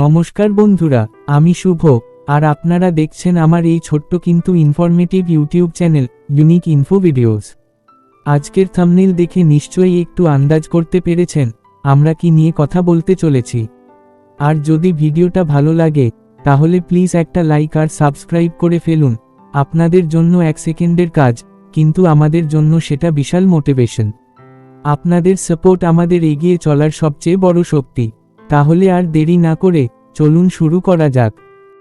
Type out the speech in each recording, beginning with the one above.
নমস্কার বন্ধুরা, আমি শুভ, আর আপনারা দেখছেন আমার এই ছোট্ট কিন্তু informative YouTube channel unique info videos আজকের থামনেল দেখে নিশ্চয়ই একটু আন্দাজ করতে পেরেছেন, আমরা কি নিয়ে কথা বলতে চলেছি। আর যদি ভিডিওটা ভালো লাগে, তাহলে প্লিজ একটা লাইক আর সাবস্ক্রাইব করে ফেলুন। আপনাদের জন্য এক সেকেন্ডের কাজ, কিন্তু আমাদের জন্য সেটা বিশাল মোটিভেশন আপনাদের সাপোর্ট আমাদের এগিয়ে চলার সবচেয়ে বড় শক্তি। তাহলে আর দেরি না করে, চলুন শুরু করা যাক।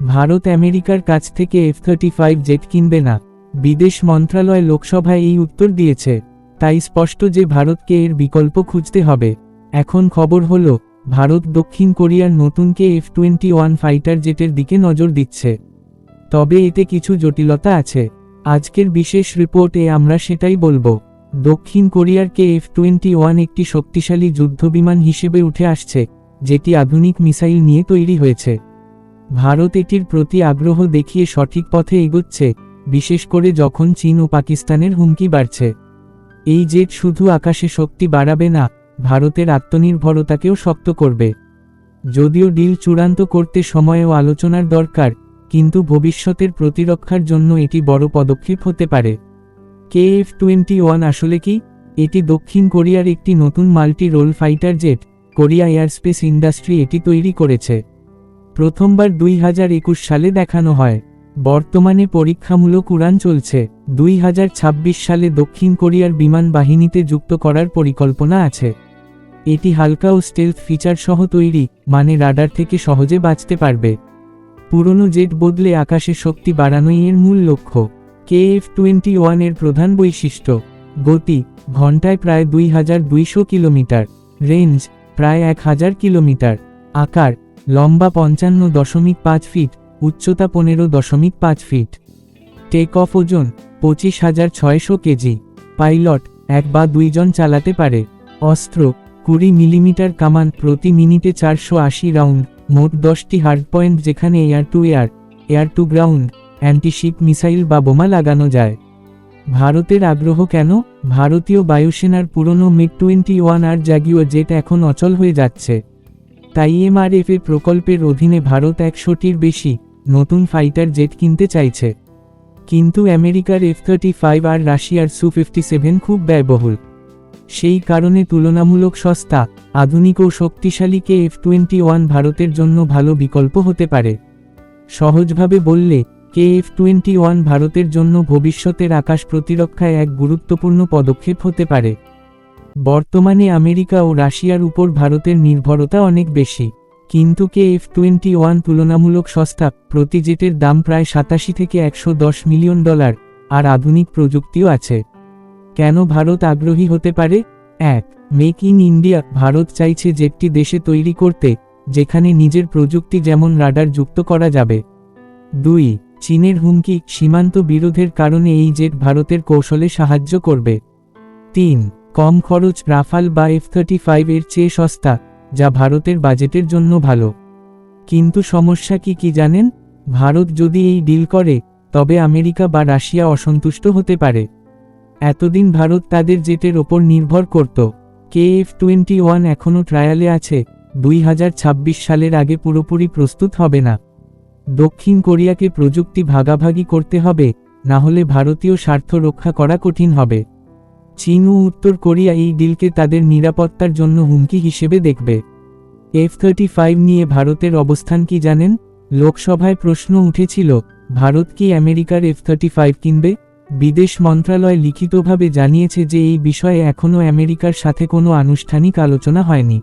ভারত আমেরিকার কাছ থেকে এফ থার্টি ফাইভ জেট কিনবে না। বিদেশ মন্ত্রণালয় লোকসভায় এই উত্তর দিয়েছে। তাই স্পষ্ট যে ভারতকে এর বিকল্প খুঁজতে হবে। এখন খবর হল, ভারত দক্ষিণ কোরিয়ার নতুনকে এফ টোয়েন্টি ওয়ান ফাইটার জেটের দিকে নজর দিচ্ছে। তবে এতে কিছু জটিলতা আছে। আজকের বিশেষ রিপোর্টে আমরা সেটাই বলব। দক্ষিণ কোরিয়ার কে এফ টোয়েন্টি ওয়ান একটি শক্তিশালী যুদ্ধবিমান হিসেবে উঠে আসছে। যেটি আধুনিক মিসাইল নিয়ে তৈরি হয়েছে। ভারত এটির প্রতি আগ্রহ দেখিয়ে সঠিক পথে এগোচ্ছে, বিশেষ করে যখন চীন ও পাকিস্তানের হুমকি বাড়ছে। এই জেট শুধু আকাশে শক্তি বাড়াবে না, ভারতের আত্মনির্ভরতাকেও শক্ত করবে। যদিও ডিল চূড়ান্ত করতে সময় ও আলোচনার দরকার, কিন্তু ভবিষ্যতের প্রতিরক্ষার জন্য এটি বড় পদক্ষেপ হতে পারে। কে এফ টোয়েন্টি ওয়ান আসলে কি? এটি দক্ষিণ কোরিয়ার একটি নতুন multi role fighter jet. Korea aerospace industry এটি তৈরি করেছে। প্রথমবার দুই হাজার একুশ সালে দেখানো হয়। বর্তমানে পরীক্ষামূলক উড়ান চলছে। দুই হাজার ছাব্বিশ সালে দক্ষিণ কোরিয়ার বিমান বাহিনীতে যুক্ত করার পরিকল্পনা আছে। এটি হালকা ও স্টেলথ ফিচার সহ তৈরি মানে রাডার থেকে সহজে বাঁচতে পারবে। পুরনো জেট বদলে আকাশে শক্তি বাড়ানোই এর মূল লক্ষ্য। কে এফ টোয়েন্টি ওয়ানের প্রধান বৈশিষ্ট্য, গতি, ঘন্টায় প্রায় দুই হাজার দুইশো কিলোমিটার। রেঞ্জ প্রায় এক হাজার কিলোমিটার। আকার, লম্বা পঞ্চান্ন দশমিক পাঁচ ফিট, উচ্চতা পনেরো দশমিক পাঁচ ফিট। টেক অফ ওজন, পঁচিশ হাজার ছয়শো কেজি। পাইলট এক বা দুইজন চালাতে পারে। অস্ত্র কুড়ি মিলিমিটার কামান প্রতি মিনিটে চারশো আশি রাউন্ড, মোট দশটি হার্ড পয়েন্ট যেখানে air to air air to ground antiship missile বা বোমা লাগানো যায়। ভারতের আগ্রহ কেন? ভারতীয় বায়ুসেনার পুরনো মিগ টোয়েন্টি ওয়ান আর জাগিও জেট এখন অচল হয়ে যাচ্ছে। তাই এমআরএফ এর প্রকল্পের অধীনে ভারত একশোটির বেশি নতুন ফাইটার জেট কিনতে চাইছে। কিন্তু আমেরিকার এফ থার্টি ফাইভ আর রাশিয়ার সু ফিফটি সেভেন খুব ব্যয়বহুল। সেই কারণে তুলনামূলক সস্তা, আধুনিক ও শক্তিশালী কে এফ টোয়েন্টি ওয়ান ভারতের জন্য ভালো বিকল্প হতে পারে। সহজভাবে বললে কে এফ টোয়েন্টি ওয়ান ভারতের জন্য ভবিষ্যতের আকাশ প্রতিরক্ষায় এক গুরুত্বপূর্ণ পদক্ষেপ হতে পারে। বর্তমানে আমেরিকা ও রাশিয়ার উপর ভারতের নির্ভরতা অনেক বেশি। কিন্তু কে এফ টোয়েন্টি ওয়ান তুলনামূলক সস্তা প্রতি জেটের দাম প্রায় সাতাশি থেকে একশো দশ মিলিয়ন ডলার, আর আধুনিক প্রযুক্তিও আছে। কেন ভারত আগ্রহী হতে পারে? এক, মেক ইন ইন্ডিয়া, ভারত চাইছে জেটটি দেশে তৈরি করতে, যেখানে নিজের প্রযুক্তি যেমন রাডার যুক্ত করা যাবে। দুই চীনের হুমকি সীমান্ত বিরোধের কারণে এই জেট ভারতের কৌশলে সাহায্য করবে। তিন, কম খরচ রাফাল বা এফ থার্টি ফাইভ এর চেয়ে সস্তা, যা ভারতের বাজেটের জন্য ভালো। কিন্তু সমস্যা কি কি জানেন? ভারত যদি এই ডিল করে, তবে আমেরিকা বা রাশিয়া অসন্তুষ্ট হতে পারে। এতদিন ভারত তাদের জেটের ওপর নির্ভর করত। কে এফ টোয়েন্টি ওয়ান এখনও ট্রায়ালে আছে, দুই হাজার ছাব্বিশ সালের আগে পুরোপুরি প্রস্তুত হবে না। দক্ষিণ কোরিয়াকে প্রযুক্তি ভাগাভাগি করতে হবে, না হলে ভারতীয় স্বার্থ রক্ষা করা কঠিন হবে। চীন ও উত্তর কোরিয়া এই ডিলকে তাদের নিরাপত্তার জন্য হুমকি হিসেবে দেখবে। এফ থার্টি ফাইভ নিয়ে ভারতের অবস্থান কি জানেন? লোকসভায় প্রশ্ন উঠেছিল, ভারত কি আমেরিকার এফ থার্টি ফাইভ কিনবে? বিদেশ মন্ত্রণালয় লিখিতভাবে জানিয়েছে যে এই বিষয়ে এখনও আমেরিকার সাথে কোনো আনুষ্ঠানিক আলোচনা হয়নি।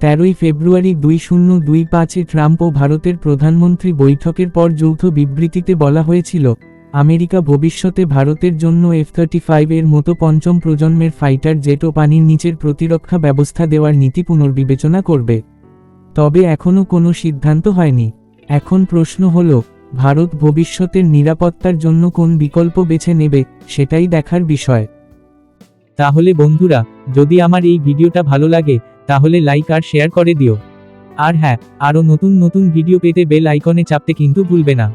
তেরোই ফেব্রুয়ারি দুই শূন্য দুই পাঁচে ট্রাম্প ও ভারতের প্রধানমন্ত্রী বৈঠকের পর যৌথ বিবৃতিতে বলা হয়েছিল, আমেরিকা ভবিষ্যতে ভারতের জন্য এফ থার্টি ফাইভ এর মতো পঞ্চম প্রজন্মের ফাইটার জেট ও পানির নিচের প্রতিরক্ষা ব্যবস্থা দেওয়ার নীতি পুনর্বিবেচনা করবে। তবে এখনও কোনো সিদ্ধান্ত হয়নি। এখন প্রশ্ন হল, ভারত ভবিষ্যতের নিরাপত্তার জন্য কোন বিকল্প বেছে নেবে, সেটাই দেখার বিষয়। তাহলে বন্ধুরা, যদি আমার এই ভিডিওটা ভালো লাগে তাহলে লাইক আর শেয়ার করে দিও। আর হ্যাঁ আরও নতুন নতুন ভিডিও পেতে বেল আইকনে চাপতে কিন্তু ভুলবে না।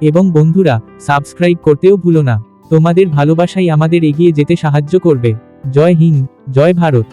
এবং বন্ধুরা সাবস্ক্রাইব করতেও ভুলো না। তোমাদের ভালোবাসাই আমাদের এগিয়ে যেতে সাহায্য করবে। জয় হিন্দ, জয় ভারত।